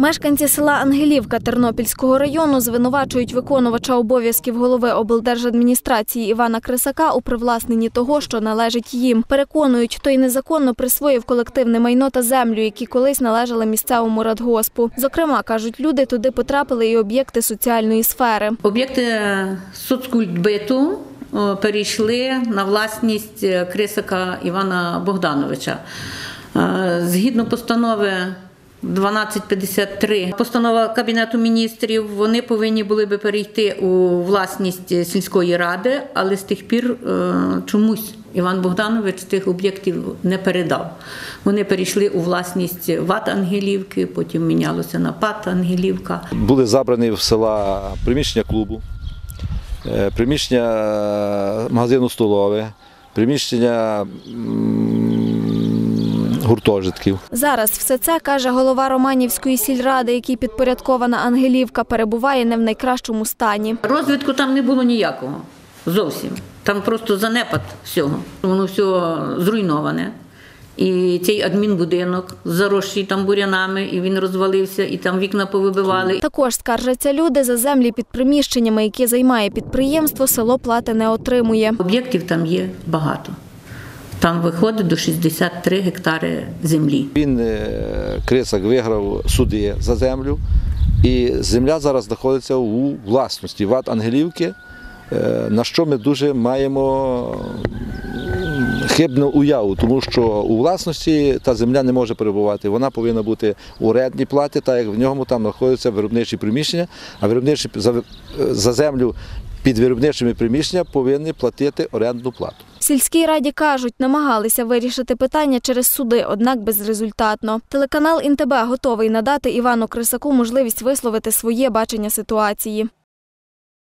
Мешканці села Ангелівка Тернопільського району звинувачують виконувача обов'язків голови облдержадміністрації Івана Крисака у привласненні того, що належить їм. Переконують, той незаконно присвоїв колективне майно та землю, які колись належали місцевому радгоспу. Зокрема, кажуть люди, туди потрапили і об'єкти соціальної сфери. Об'єкти соцкультбиту перейшли на власність е, Крисика Івана Богдановича. Е, Згідно постанови 1253, постанова Кабінету міністрів, вони повинні були би перейти у власність сільської ради, але з тих пір е, чомусь Іван Богданович тих об'єктів не передав. Вони перейшли у власність ВАТ Ангелівки, потім мінялося на ПАТ Ангелівка. Були забрані в села приміщення клубу, е, приміщення е, магазину столове, приміщення гуртожитків. Зараз все це каже голова Романівської сільради, який підпорядкована Ангелівка, перебуває не в найкращому стані. Розвитку там не було ніякого. Зовсім. Там просто занепад всього. Воно все зруйноване. І цей адмінбудинок заросший там бурянами, і він розвалився, і там вікна повибивали. Також скаржаться люди за землі під приміщеннями, які займає підприємство, село плати не отримує. Об'єктів там є багато. Там виходить до 63 гектари землі. Він е, Крисак виграв суди за землю, і земля зараз знаходиться у власності ВАТ Ангелівки, е, на що ми дуже маємо хибну уяву, тому що у власності та земля не може перебувати. Вона повинна бути у орендній платі, так як в ньому там знаходяться виробничі приміщення, а виробничі за, за землю під виробничими приміщеннями повинні платити орендну плату. Сільській раді кажуть, намагалися вирішити питання через суди, однак безрезультатно. Телеканал «ІнТБ» готовий надати Івану Крисаку можливість висловити своє бачення ситуації.